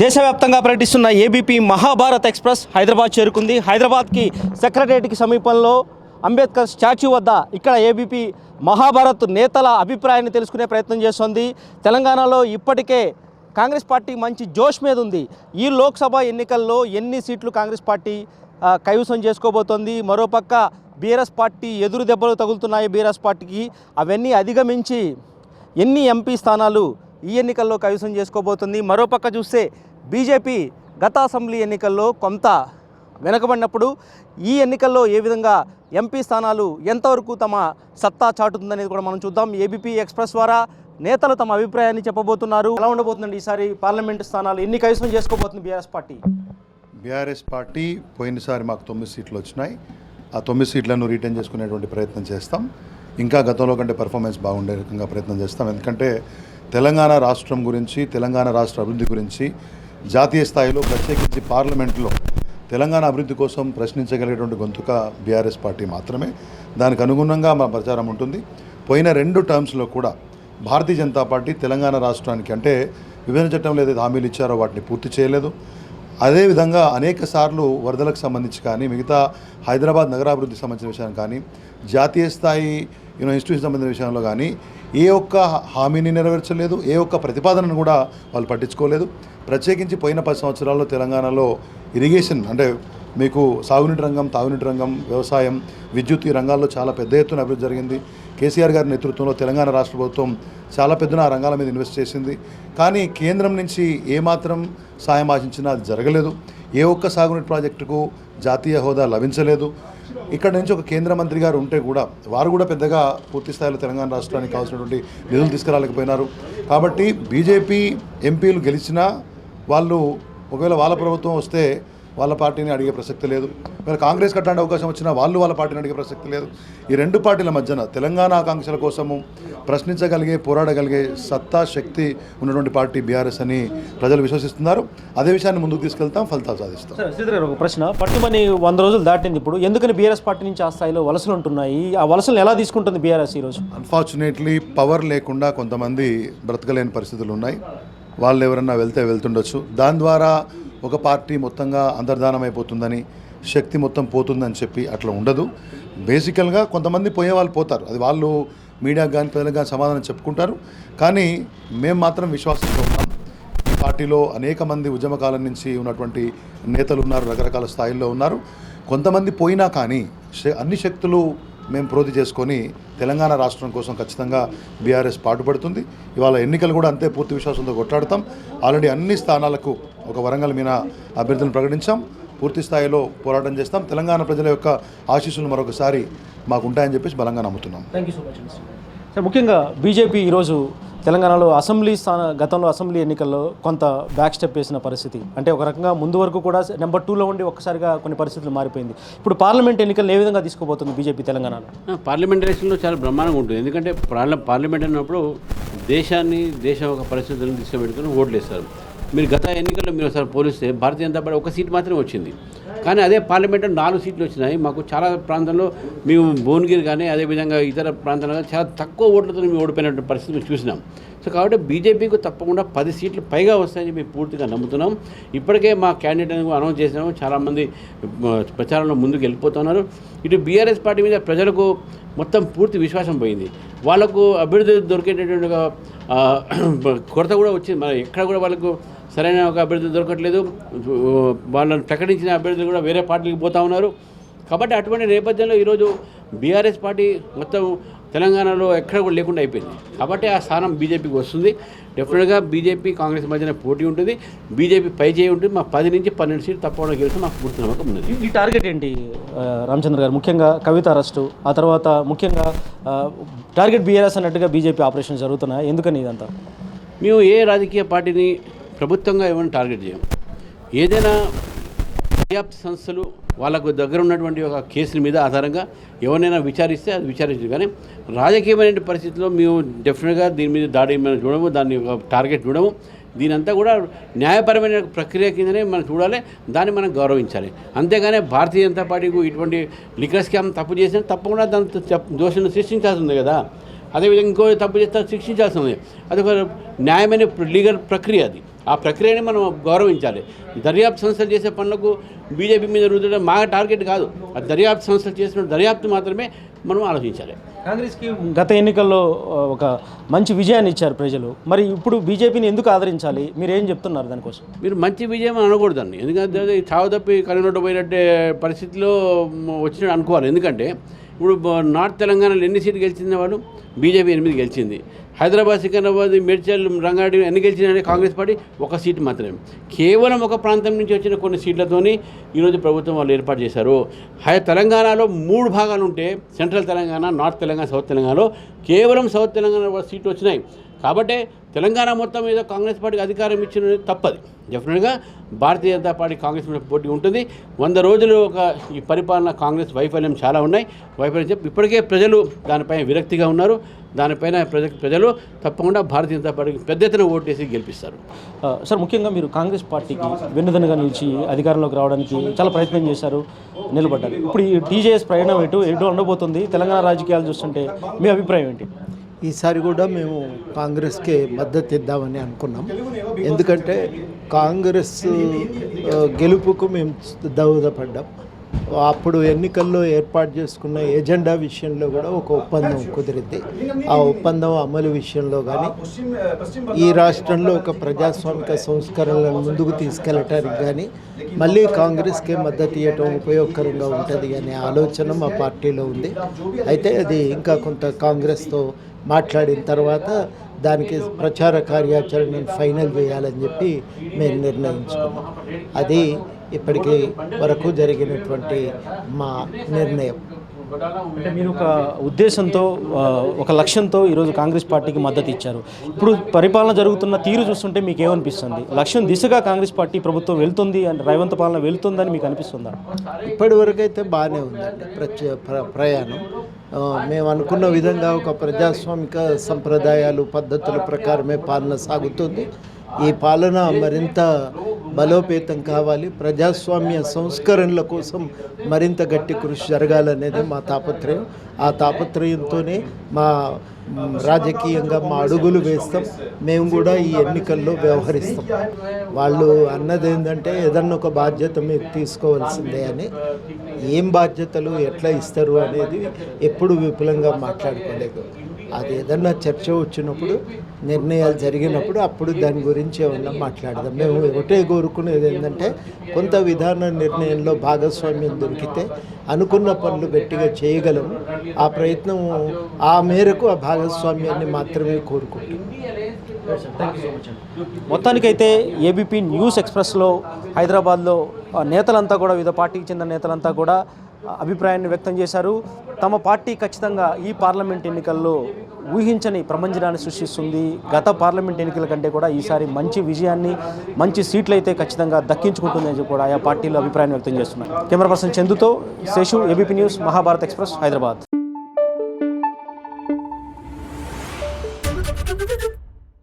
దేశవ్యాప్తంగా పర్యటిస్తున్న ABP Mahabharat express Hyderabad చేరుకుంది. హైదరాబాద్కి సెక్రటరియట్కి సమీపంలో అంబేద్కర్ స్టాచ్యూ వద్ద ఇక్కడ ఏబీపీ మహాభారత్ నేతల అభిప్రాయాన్ని తెలుసుకునే ప్రయత్నం చేస్తోంది. తెలంగాణలో ఇప్పటికే కాంగ్రెస్ పార్టీ మంచి జోష్ మీద ఉంది. ఈ లోక్సభ ఎన్నికల్లో ఎన్ని సీట్లు కాంగ్రెస్ పార్టీ కైవసం చేసుకోబోతోంది? మరోపక్క బీఆర్ఎస్ పార్టీ ఎదురు దెబ్బలు తగులుతున్నాయి బీఆర్ఎస్ పార్టీకి. అవన్నీ అధిగమించి ఎన్ని ఎంపీ స్థానాలు ఈ ఎన్నికల్లో కైవసం చేసుకోబోతుంది? మరోపక్క చూస్తే బీజేపీ గత అసెంబ్లీ ఎన్నికల్లో కొంత వెనకబడినప్పుడు ఈ ఎన్నికల్లో ఏ విధంగా ఎంపీ స్థానాలు ఎంతవరకు తమ సత్తా చాటుతుందనేది కూడా మనం చూద్దాం. ఏబీపీ ఎక్స్ప్రెస్ ద్వారా నేతలు తమ అభిప్రాయాన్ని చెప్పబోతున్నారు. ఎలా ఉండబోతుందండి ఈసారి పార్లమెంటు స్థానాలు? ఎన్ని కైసం చేసుకోబోతుంది బీఆర్ఎస్ పార్టీ? బీఆర్ఎస్ పార్టీ పోయినసారి మాకు తొమ్మిది సీట్లు వచ్చినాయి. ఆ తొమ్మిది సీట్లను రిటర్న్ చేసుకునేటువంటి ప్రయత్నం చేస్తాం. ఇంకా గతంలో కంటే పెర్ఫార్మెన్స్ బాగుండే రకంగా ప్రయత్నం చేస్తాం. ఎందుకంటే తెలంగాణ రాష్ట్రం గురించి తెలంగాణ రాష్ట్ర అభివృద్ధి గురించి జాతీయ స్థాయిలో ప్రత్యేకించి పార్లమెంట్లో తెలంగాణ అభివృద్ధి కోసం ప్రశ్నించగలిగేటువంటి గొంతుక బీఆర్ఎస్ పార్టీ మాత్రమే. దానికి అనుగుణంగా మా ప్రచారం ఉంటుంది. పోయిన రెండు టర్మ్స్లో కూడా భారతీయ జనతా పార్టీ తెలంగాణ రాష్ట్రానికి అంటే విభజన చట్టంలో ఏదైతే హామీలు ఇచ్చారో వాటిని పూర్తి చేయలేదు. అదేవిధంగా అనేక సార్లు వరదలకు సంబంధించి కానీ మిగతా హైదరాబాద్ నగరాభివృద్ధికి సంబంధించిన విషయాన్ని కానీ జాతీయ స్థాయి యూనో ఇన్స్టిట్యూషన్ సంబంధించిన విషయంలో కానీ ఏ ఒక్క హామీని నెరవేర్చలేదు ఏ ఒక్క ప్రతిపాదనను కూడా వాళ్ళు పట్టించుకోలేదు. ప్రత్యేకించి పోయిన పది సంవత్సరాల్లో తెలంగాణలో ఇరిగేషన్ అంటే మీకు సాగునీటి రంగం తాగునీటి రంగం వ్యవసాయం విద్యుత్ ఈ రంగాల్లో చాలా పెద్ద ఎత్తున అభివృద్ధి జరిగింది. కేసీఆర్ గారి నేతృత్వంలో తెలంగాణ రాష్ట్ర ప్రభుత్వం చాలా పెద్దన ఆ రంగాల మీద ఇన్వెస్ట్ చేసింది. కానీ కేంద్రం నుంచి ఏమాత్రం సాయం ఆశించినా అది జరగలేదు. ఏ ఒక్క సాగునీటి ప్రాజెక్టుకు జాతీయ హోదా లభించలేదు. ఇక్కడ నుంచి ఒక కేంద్ర మంత్రి గారు ఉంటే కూడా వారు కూడా పెద్దగా పూర్తి స్థాయిలో తెలంగాణ రాష్ట్రానికి కావాల్సినటువంటి నిధులు తీసుకురాలేకపోయినారు. కాబట్టి బీజేపీ ఎంపీలు గెలిచినా వాళ్ళు ఒకవేళ వాళ్ళ ప్రభుత్వం వస్తే వాళ్ళ పార్టీని అడిగే ప్రసక్తి లేదు. ఒకవేళ కాంగ్రెస్ కట్టడానికి అవకాశం వచ్చినా వాళ్ళు వాళ్ళ పార్టీని అడిగే ప్రసక్తి లేదు. ఈ రెండు పార్టీల మధ్యన తెలంగాణ ఆకాంక్షల కోసము ప్రశ్నించగలిగే పోరాడగలిగే సత్తా శక్తి ఉన్నటువంటి పార్టీ బీఆర్ఎస్ అని ప్రజలు విశ్వసిస్తున్నారు. అదే విషయాన్ని ముందుకు తీసుకెళ్తాం ఫలితాలు సాధిస్తాం. ఒక ప్రశ్న. పట్టుమని వంద రోజులు దాటింది ఇప్పుడు. ఎందుకని బీఆర్ఎస్ పార్టీ నుంచి ఆ స్థాయిలో వలసలు ఉంటున్నాయి? ఆ వలసలు ఎలా తీసుకుంటుంది బీఆర్ఎస్ ఈరోజు? అన్ఫార్చునేట్లీ పవర్ లేకుండా కొంతమంది బ్రతకలేని పరిస్థితులు ఉన్నాయి. వాళ్ళు ఎవరన్నా వెళ్తే వెళ్తుండొచ్చు. దాని ద్వారా ఒక పార్టీ మొత్తంగా అంతర్ధానం అయిపోతుందని శక్తి మొత్తం పోతుందని చెప్పి అట్లా ఉండదు. బేసికల్గా కొంతమంది పోయే వాళ్ళు పోతారు. అది వాళ్ళు మీడియాకు కానీ ప్రజలకు కానీ సమాధానం చెప్పుకుంటారు. కానీ మేము మాత్రం విశ్వాసంతో ఉన్నాం. ఈ పార్టీలో అనేక మంది ఉద్యమకాలం నుంచి ఉన్నటువంటి నేతలు ఉన్నారు రకరకాల స్థాయిల్లో ఉన్నారు. కొంతమంది పోయినా కానీ శ- అన్ని శక్తులు మేము ప్రోధి చేసుకొని తెలంగాణ రాష్ట్రం కోసం ఖచ్చితంగా బీఆర్ఎస్ పాటుపడుతుంది. ఇవాళ ఎన్నికలు కూడా అంతే పూర్తి విశ్వాసంతో కొట్లాడతాం. ఆల్రెడీ అన్ని స్థానాలకు ఒక వరంగల్ మీద అభ్యర్థులను ప్రకటించాం. పూర్తి స్థాయిలో పోరాటం చేస్తాం. తెలంగాణ ప్రజల యొక్క ఆశీస్సులు మరొకసారి మాకు ఉంటాయని చెప్పేసి బలంగా నమ్ముతున్నాం. Thank you so much sir ముఖ్యంగా బీజేపీ ఈరోజు తెలంగాణలో అసెంబ్లీ స్థాన గతంలో అసెంబ్లీ ఎన్నికల్లో కొంత బ్యాక్ స్టెప్ వేసిన పరిస్థితి. అంటే ఒక రకంగా ముందు వరకు కూడా నెంబర్ టూలో ఉండి ఒక్కసారిగా కొన్ని పరిస్థితులు మారిపోయింది. ఇప్పుడు పార్లమెంట్ ఎన్నికలు ఏ విధంగా తీసుకోబోతుంది బీజేపీ తెలంగాణలో? పార్లమెంట్ ఎలక్షన్లో చాలా బ్రహ్మాండంగా ఉంటుంది. ఎందుకంటే పార్ల పార్లమెంట్ అన్నప్పుడు దేశాన్ని దేశం ఒక పరిస్థితులను తీసుకుపెట్టుకుని ఓట్లు వేస్తారు మీరు గత ఎన్నికల్లో మీరు ఒకసారి పోలిస్తే భారతీయ జనతా పార్టీ ఒక సీట్ మాత్రమే వచ్చింది. కానీ అదే పార్లమెంట్లో నాలుగు సీట్లు వచ్చినాయి. మాకు చాలా ప్రాంతంలో మేము భువనగిరి కానీ అదేవిధంగా ఇతర ప్రాంతాలు కానీ చాలా తక్కువ ఓట్లతో మేము ఓడిపోయినటువంటి పరిస్థితి మేము చూసినాం. సో కాబట్టి బీజేపీకి తప్పకుండా పది సీట్లు పైగా వస్తాయని మేము పూర్తిగా నమ్ముతున్నాం. ఇప్పటికే మా క్యాండిడేట్ అనౌన్స్ చేసినాము. చాలామంది ప్రచారంలో ముందుకు వెళ్ళిపోతున్నారు. ఇటు బీఆర్ఎస్ పార్టీ మీద ప్రజలకు మొత్తం పూర్తి విశ్వాసం పోయింది. వాళ్ళకు అభ్యర్థి దొరికేటటువంటి కొరత కూడా వచ్చింది. మన ఎక్కడ కూడా వాళ్ళకు సరైన ఒక అభ్యర్థి దొరకట్లేదు. వాళ్ళని ప్రకటించిన అభ్యర్థులు కూడా వేరే పార్టీకి పోతా ఉన్నారు. కాబట్టి అటువంటి నేపథ్యంలో ఈరోజు బీఆర్ఎస్ పార్టీ మొత్తం తెలంగాణలో ఎక్కడ కూడా లేకుండా అయిపోయింది. కాబట్టి ఆ స్థానం బీజేపీకి వస్తుంది. డెఫినెట్గా బీజేపీ కాంగ్రెస్ మధ్యన పోటీ ఉంటుంది. బీజేపీ పై చేయి ఉంటుంది. మా పది నుంచి పన్నెండు సీట్లు తప్పకుండా గెలిచి మాకు పూర్తి నమ్మకం ఉన్నది. ఈ టార్గెట్ ఏంటి రామచంద్ర గారు? ముఖ్యంగా కవిత అరెస్టు ఆ తర్వాత ముఖ్యంగా టార్గెట్ బీఆర్ఎస్ అన్నట్టుగా బీజేపీ ఆపరేషన్ జరుగుతున్నాయి? ఎందుకని ఇదంతా? మేము ఏ రాజకీయ పార్టీని ప్రభుత్వంగా ఏమైనా టార్గెట్ చేయం? ఏదైనా దర్యాప్తు సంస్థలు వాళ్ళకు దగ్గర ఉన్నటువంటి ఒక కేసుల మీద ఆధారంగా ఎవరినైనా విచారిస్తే అది విచారించదు. కానీ రాజకీయమైన పరిస్థితుల్లో మేము డెఫినెట్గా దీని మీద దాడి మనం చూడము దాన్ని ఒక టార్గెట్ చూడము. దీనంతా కూడా న్యాయపరమైన ప్రక్రియ కిందనే మనం చూడాలి దాన్ని మనం గౌరవించాలి. అంతేగానే భారతీయ జనతా పార్టీకి ఇటువంటి లిక్కర్ స్కామ్ తప్పు చేసినా తప్పకుండా దాని దోషను సృష్టించాల్సి ఉంది కదా. అదేవిధంగా ఇంకో తప్పు చేస్తే శిక్షించాల్సి ఉంది అది ఒక న్యాయమైన లీగల్ ప్రక్రియ అది. ఆ ప్రక్రియని మనం గౌరవించాలి. దర్యాప్తు సంస్థలు చేసే పనులకు బీజేపీ మీద రుద్దడం మా టార్గెట్ కాదు. ఆ దర్యాప్తు సంస్థలు చేసిన దర్యాప్తు మాత్రమే మనం ఆలోచించాలి. కాంగ్రెస్కి గత ఎన్నికల్లో ఒక మంచి విజయాన్ని ఇచ్చారు ప్రజలు. మరి ఇప్పుడు బీజేపీని ఎందుకు ఆదరించాలి? మీరు ఏం చెప్తున్నారు దానికోసం? మీరు మంచి విజయం అని అనకూడదండి. ఎందుకంటే చావు తప్పి కనుగొట్టు పోయినట్టే పరిస్థితిలో వచ్చినట్టు అనుకోవాలి. ఎందుకంటే ఇప్పుడు నార్త్ తెలంగాణలో ఎన్ని సీట్లు గెలిచింది వాళ్ళు బీజేపీ ఎనిమిది గెలిచింది. హైదరాబాద్ సికింద్రాబాద్ మేడ్చల్ రంగారెడ్డి ఎన్ని గెలిచిందంటే కాంగ్రెస్ పార్టీ ఒక సీటు మాత్రమే. కేవలం ఒక ప్రాంతం నుంచి వచ్చిన కొన్ని సీట్లతోని ఈరోజు ప్రభుత్వం వాళ్ళు ఏర్పాటు చేశారు. హై తెలంగాణలో మూడు భాగాలు ఉంటే central Telangana north Telangana south తెలంగాణలో కేవలం సౌత్ తెలంగాణ సీట్లు వచ్చినాయి. కాబట్టి తెలంగాణ మొత్తం మీద కాంగ్రెస్ పార్టీకి అధికారం ఇచ్చిన తప్పది. డెఫినెట్గా భారతీయ జనతా పార్టీ కాంగ్రెస్ పోటీ ఉంటుంది. వంద రోజులు ఒక ఈ పరిపాలన కాంగ్రెస్ వైఫల్యం చాలా ఉన్నాయి. వైఫల్యం చెప్పి ఇప్పటికే ప్రజలు దానిపైన విరక్తిగా ఉన్నారు. దానిపైన ప్రజ ప్రజలు తప్పకుండా భారతీయ జనతా పార్టీకి పెద్ద ఎత్తున ఓటేసి గెలిపిస్తారు. సార్ ముఖ్యంగా మీరు కాంగ్రెస్ పార్టీకి వెన్నుదన్నుగా నిలిచి అధికారంలోకి రావడానికి చాలా ప్రయత్నం చేశారు నిలబడ్డారు. ఇప్పుడు ఈ టీజేఎస్ ప్రయాణం ఎటు ఎటు ఉండబోతుంది. తెలంగాణ రాజకీయాలు చూస్తుంటే మీ అభిప్రాయం ఏంటి? ఈసారి కూడా మేము కాంగ్రెస్కే మద్దతు ఇద్దామని అనుకున్నాం. ఎందుకంటే కాంగ్రెస్ గెలుపుకు మేము దోహదపడ్డాం అప్పుడు ఎన్నికల్లో ఏర్పాటు చేసుకున్న ఎజెండా విషయంలో కూడా ఒక ఒప్పందం కుదిరింది. ఆ ఒప్పందం అమలు విషయంలో కానీ ఈ రాష్ట్రంలో ఒక ప్రజాస్వామిక సంస్కరణలను ముందుకు తీసుకెళ్ళటానికి కానీ మళ్ళీ కాంగ్రెస్కే మద్దతు ఇవ్వటం ఉపయోగకరంగా ఉంటుంది అనే ఆలోచన మా పార్టీలో ఉంది. అయితే అది ఇంకా కొంత కాంగ్రెస్తో మాట్లాడిన తర్వాత దానికి ప్రచార కార్యాచరణను ఫైనల్ చేయాలని చెప్పి మేము నిర్ణయించుకున్నాం. అది ఇప్పటికి వరకు జరిగినటువంటి మా నిర్ణయం. అంటే మీరు ఒక ఉద్దేశంతో ఒక లక్ష్యంతో ఈరోజు కాంగ్రెస్ పార్టీకి మద్దతు ఇచ్చారు. ఇప్పుడు పరిపాలన జరుగుతున్న తీరు చూస్తుంటే మీకు ఏమనిపిస్తుంది లక్ష్యం దిశగా కాంగ్రెస్ పార్టీ ప్రభుత్వం వెళ్తుంది అంటే రేవంత్ పాలన వెళ్తుందని మీకు అనిపిస్తుందా ఇప్పటి వరకు అయితే బాగానే ఉందండి ప్రయాణం. మేము అనుకున్న విధంగా ఒక ప్రజాస్వామిక సంప్రదాయాలు పద్ధతుల ప్రకారమే పాలన సాగుతుంది. ఈ పాలన మరింత బలోపేతం కావాలి. ప్రజాస్వామ్య సంస్కరణల కోసం మరింత గట్టి కృషి జరగాలనేది మా తాపత్రయం. ఆ తాపత్రయంతోనే మా రాజకీయంగా మా అడుగులు వేస్తాం. మేము కూడా ఈ ఎన్నికల్లో వ్యవహరిస్తాం. వాళ్ళు అన్నది ఏంటంటే ఏదన్నా ఒక బాధ్యత మీరు తీసుకోవాల్సిందే అని. ఏం బాధ్యతలు ఎట్లా ఇస్తారు అనేది ఎప్పుడు విపులంగా మాట్లాడుకోలేదు. అది ఏదన్నా చర్చ వచ్చినప్పుడు నిర్ణయాలు జరిగినప్పుడు అప్పుడు దాని గురించి ఏమన్నా మాట్లాడదాం. మేము ఒకటే కోరుకునేది ఏంటంటే కొంత విధాన నిర్ణయంలో భాగస్వామ్యం దొరికితే అనుకున్న పనులు గట్టిగా చేయగలం. ఆ ప్రయత్నం ఆ మేరకు ఆ భాగస్వామ్యాన్ని మాత్రమే కోరుకుంటాం మొత్తానికైతే ఏబీపీ న్యూస్ ఎక్స్ప్రెస్లో హైదరాబాద్లో నేతలంతా కూడా వివిధ పార్టీకి చెందిన నేతలంతా కూడా అభిప్రాయాన్ని వ్యక్తం చేశారు. తమ పార్టీ ఖచ్చితంగా ఈ పార్లమెంట్ ఎన్నికల్లో ఊహించని ప్రపంచనాన్ని సృష్టిస్తుంది. గత పార్లమెంట్ ఎన్నికల కంటే కూడా ఈసారి మంచి విజయాన్ని మంచి సీట్లు అయితే ఖచ్చితంగా దక్కించుకుంటుందని చెప్పి కూడా ఆయా పార్టీలు అభిప్రాయం వ్యక్తం చేస్తున్నారు camera person చందుతో Seshu ABP news Mahabharat express Hyderabad.